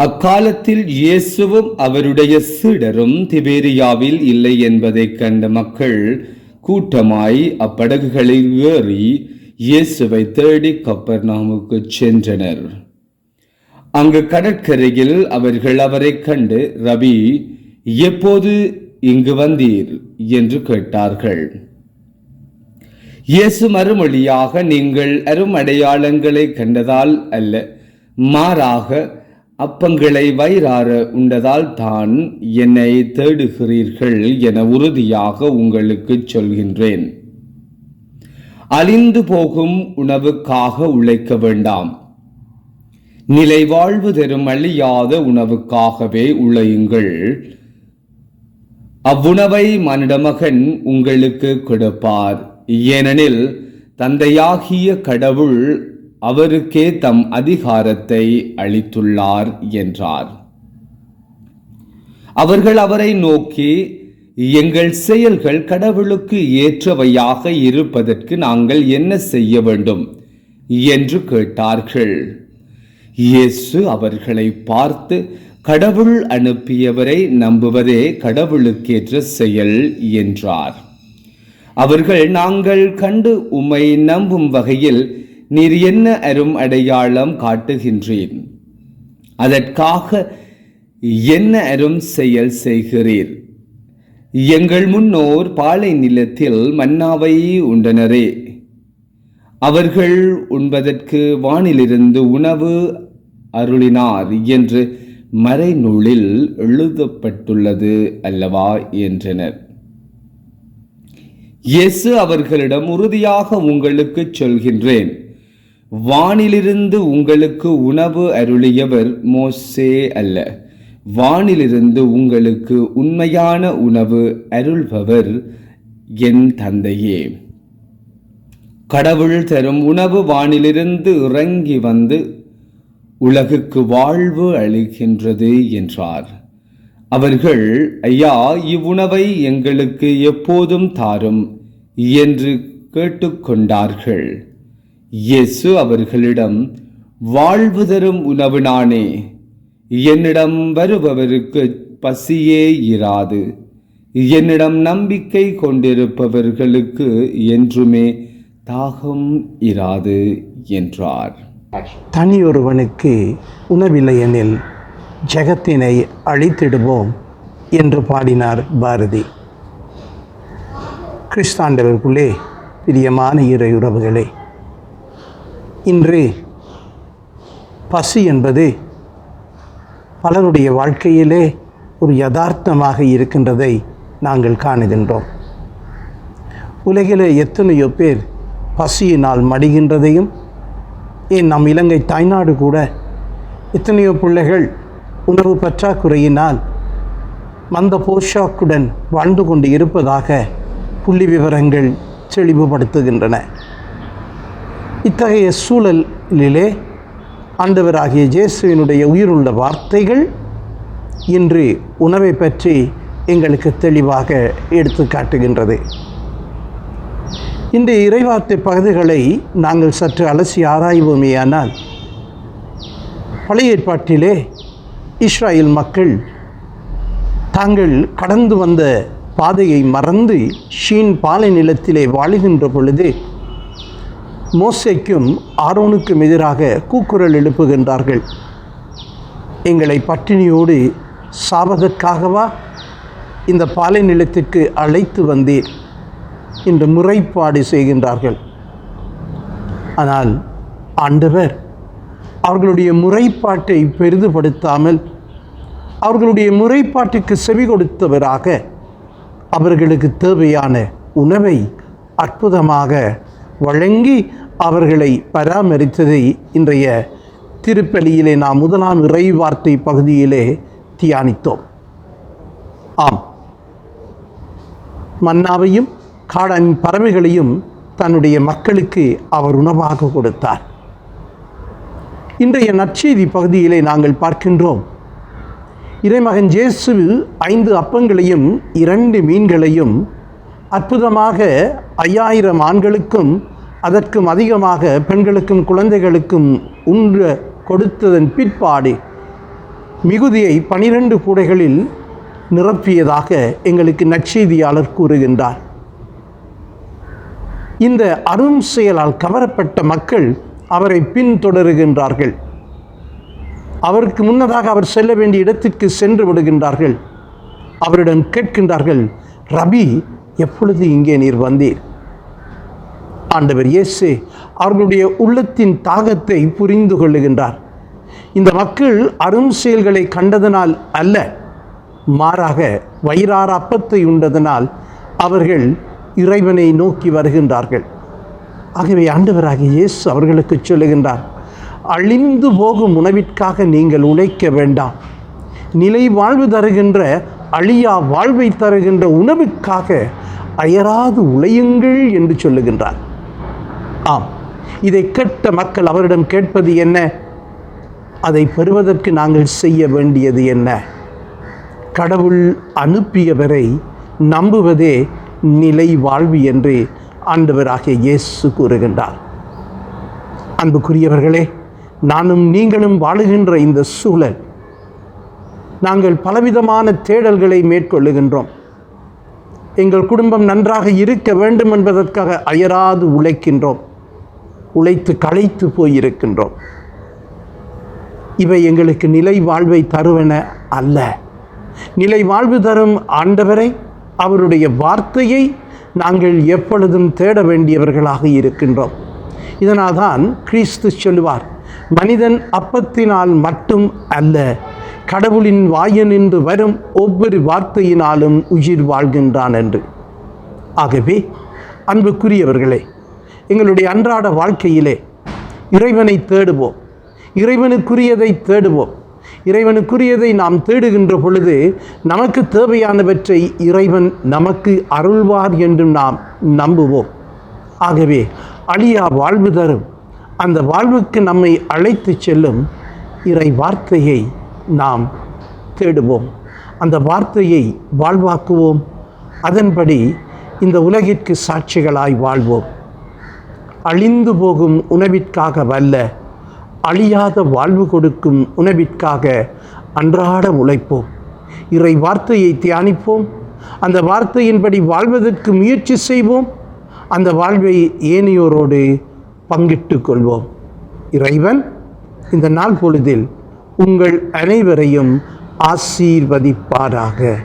அக்காலத்தில் இயேசுவும் அவருடைய சீடரும் திபேரியாவில் இல்லை என்பதைக் கண்ட மக்கள் கூட்டமாய் அப்படகுகளில் ஏறி இயேசுவை தேடி கப்பர்நாமுக்கு சென்றனர். அங்கு கடற்கரையில் அவர்கள் அவரைக் கண்டு ரவி எப்போது இங்கு வந்தீர்? என்று கேட்டார்கள். இயேசு மறுமொழியாக நீங்கள் அரும் அடையாளங்களை கண்டதால் அல்ல மாறாக அப்பங்களை வயிறார உண்டதால் தான் என்னை தேடுகிறீர்கள் என உறுதியாக உங்களுக்கு சொல்கின்றேன். அழிந்து போகும் உணவுக்காக உழைக்க வேண்டாம். நிலை வாழ்வு தரும் அழியாத உணவுக்காகவே உழையுங்கள். அவ்வுணவை மனிதமகன் உங்களுக்கு கொடுப்பார். ஏனெனில் தந்தையாகிய கடவுள் அவருக்கே தம் அதிகாரத்தை அளித்துள்ளார் என்றார். அவர்கள் அவரை நோக்கி எங்கள் செயல்கள் கடவுளுக்கு ஏற்றவையாக இருப்பதற்கு நாங்கள் என்ன செய்ய வேண்டும்? என்று கேட்டார்கள். இயேசு அவர்களை பார்த்து கடவுள் அனுப்பியவரை நம்புவதே கடவுளுக்கேற்ற செயல் என்றார். அவர்கள் நாங்கள் கண்டு உம்மை நம்பும் வகையில் நீர் என்ன அரும் அடையாளம் காட்டுகின்றேன்? அதற்காக என்ன அரும் செயல் செய்கிறீர்? எங்கள் முன்னோர் பாலை நிலத்தில் மன்னாவை உண்டனரே. அவர்கள் உண்பதற்கு வானிலிருந்து உணவு அருளினார் என்று மறைநூலில் எழுதப்பட்டுள்ளது அல்லவா என்றனர். இயேசு அவர்களிடம் உறுதியாக உங்களுக்கு சொல்கின்றேன். வானிலிருந்து உங்களுக்கு உணவு அருளியவர் மோசே அல்ல. வானிலிருந்து உங்களுக்கு உண்மையான உணவு அருள்பவர் என் தந்தையே. கடவுள் தரும் உணவு வானிலிருந்து இறங்கி வந்து உலகுக்கு வாழ்வு அளிக்கின்றது என்றார். அவர்கள் ஐயா இவ்வுணவை எங்களுக்கு எப்போதும் தாரும் என்று கேட்டுக்கொண்டார்கள். இயேசு அவர்களிடம் வாழ்வு தரும் உணவு நானே என்னிடம் வருபவருக்கு பசியே இராது. என்னிடம் நம்பிக்கை கொண்டிருப்பவர்களுக்கு என்றுமே தாகம் இராது என்றார். தனியொருவனுக்கு உணவில்லையெனில் ஜெகத்தினை அழித்திடுவோம் என்று பாடினார் பாரதி. கிறிஸ்தாண்டவருக்குள்ளே பிரியமான இறை உறவுகளே இன்று பசி என்பது பலருடைய வாழ்க்கையிலே ஒரு யதார்த்தமாக இருக்கின்றதை நாங்கள் காணுகின்றோம். உலகிலே எத்தனையோ பேர் பசியினால் மடிகின்றதையும் ஏன் நம் இலங்கை தாய்நாடு கூட எத்தனையோ பிள்ளைகள் உணவு பற்றாக்குறையினால் மந்த போஷாக்குடன் வாழ்ந்து கொண்டு இருப்பதாக புள்ளி விவரங்கள் தெளிவுபடுத்துகின்றன. இத்தகைய சூழலிலே ஆண்டவராகிய இயேசுவினுடைய உயிருள்ள வார்த்தைகள் இன்று உணவை பற்றி எங்களுக்கு தெளிவாக எடுத்து காட்டுகின்றது. இந்த இறைவார்த்தை பகுதிகளை நாங்கள் சற்று அலசி ஆராய்வோமேயானால் பழைய ஏற்பாட்டிலே இஸ்ராயல் மக்கள் தாங்கள் கடந்து வந்த பாதையை மறந்து ஷீன் பாலை நிலத்திலே வாழுகின்ற பொழுது மோசைக்கும் ஆரோனுக்கும் எதிராக கூக்குரல் எழுப்புகின்றார்கள். எங்களை பட்டினியோடு சாவதற்காகவா இந்த பாலை நிலத்திற்கு அழைத்து வந்தீர் என்று முறைப்பாடு செய்கின்றார்கள். ஆனால் ஆண்டவர் அவர்களுடைய முறைப்பாட்டை பெரிதுபடுத்தாமல் அவர்களுடைய முறைப்பாட்டுக்கு செவி கொடுத்தவராக அவர்களுக்கு தேவையான உணவை அற்புதமாக வழங்கி அவர்களை பராமரித்ததை இன்றைய திருப்பலியிலே நாம் முதலாம் இறை வார்த்தை பகுதியிலே தியானித்தோம். ஆம். மன்னாவையும் காடன் பறவைகளையும் தன்னுடைய மக்களுக்கு அவர் உணவாக கொடுத்தார். இன்றைய நற்செய்தி பகுதியிலே நாங்கள் பார்க்கின்றோம். இறைமகன் ஜேசு ஐந்து அப்பங்களையும் இரண்டு மீன்களையும் அற்புதமாக ஐயாயிரம் ஆண்களுக்கும் அதற்கும் அதிகமாக பெண்களுக்கும் குழந்தைகளுக்கும் உண்ற கொடுத்ததன் பிற்பாடு மிகுதியை பனிரெண்டு கூடைகளில் நிரப்பியதாக எங்களுக்கு நற்செய்தியாளர் கூறுகின்றார். இந்த அரும் செயலால் கவரப்பட்ட மக்கள் அவரை பின்தொடருகின்றார்கள். அவருக்கு முன்னதாக அவர் செல்ல வேண்டிய இடத்திற்கு சென்று விடுகின்றார்கள். அவரிடம் கேட்கின்றார்கள் ரபி எப்பொழுது இங்கே நீர் வந்தீர்? ஆண்டவர் இயேசு அவர்களுடைய உள்ளத்தின் தாகத்தை புரிந்து கொள்ளுகின்றார். இந்த மக்கள் அரும் செயல்களை கண்டதனால் அல்ல மாறாக வயிறார அப்பத்தை உண்டதனால் அவர்கள் இறைவனை நோக்கி வருகின்றார்கள். ஆகவே ஆண்டவராக இயேசு அவர்களுக்கு சொல்லுகின்றார் அழிந்து போகும் உணவிற்காக நீங்கள் உழைக்க வேண்டாம். நிலை வாழ்வு தருகின்ற அழியா வாழ்வை தருகின்ற உணவுக்காக அயராது உழையுங்கள் என்று சொல்லுகின்றார். ஆம். இதை கேட்ட மக்கள் அவரிடம் கேட்பது என்ன? அதை பெறுவதற்கு நாங்கள் செய்ய வேண்டியது என்ன? கடவுள் அனுப்பியவரை நம்புவதே நிலை வாழ்வு என்று ஆண்டவராகிய இயேசு கூறுகின்றார். அன்புக்குரியவர்களே நானும் நீங்களும் வாழுகின்ற இந்த சூழல் நாங்கள் பலவிதமான தேடல்களை மேற்கொள்ளுகின்றோம். எங்கள் குடும்பம் நன்றாக இருக்க வேண்டும் என்பதற்காக அயராது உழைக்கின்றோம். உழைத்து களைத்து போயிருக்கின்றோம். இவை எங்களுக்கு நிலை வாழ்வை தருவன அல்ல. நிலை வாழ்வு தரும் ஆண்டவரை அவருடைய வார்த்தையை நாங்கள் எப்பொழுதும் தேட வேண்டியவர்களாக இருக்கின்றோம். இதனால்தான் கிறிஸ்து சொல்லுவார் மனிதன் அப்பத்தினால் மட்டும் அல்ல கடவுளின் வாயனின்று வரும் ஒவ்வொரு வார்த்தையினாலும் உயிர் வாழ்கின்றான் என்று. ஆகவே அன்புக்குரியவர்களே எங்களுடைய அன்றாட வாழ்க்கையிலே இறைவனை தேடுவோம். இறைவனுக்குரியதை தேடுவோம். இறைவனுக்குரியதை நாம் தேடுகின்ற பொழுது நமக்கு தேவையானவற்றை இறைவன் நமக்கு அருள்வார் என்று நாம் நம்புவோம். ஆகவே அழியா வாழ்வு தரும். அந்த வாழ்வுக்கு நம்மை அழைத்து செல்லும் இறை வார்த்தையை நாம் தேடுவோம். அந்த வார்த்தையை வாழ்வாக்குவோம். அதன்படி இந்த உலகிற்கு சாட்சிகளாய் வாழ்வோம். அழிந்து போகும் உணவிற்காக வல்ல அழியாத வாழ்வு கொடுக்கும் உணவிற்காக அன்றாட உழைப்போம். இறை வார்த்தையை தியானிப்போம். அந்த வார்த்தையின்படி வாழ்வதற்கு முயற்சி செய்வோம். அந்த வாழ்வை ஏனையோரோடு பங்கிட்டு கொள்வோம். இறைவன் இந்த நாள் பொழுதில் உங்கள் அனைவரையும் ஆசீர்வதிப்பாராக.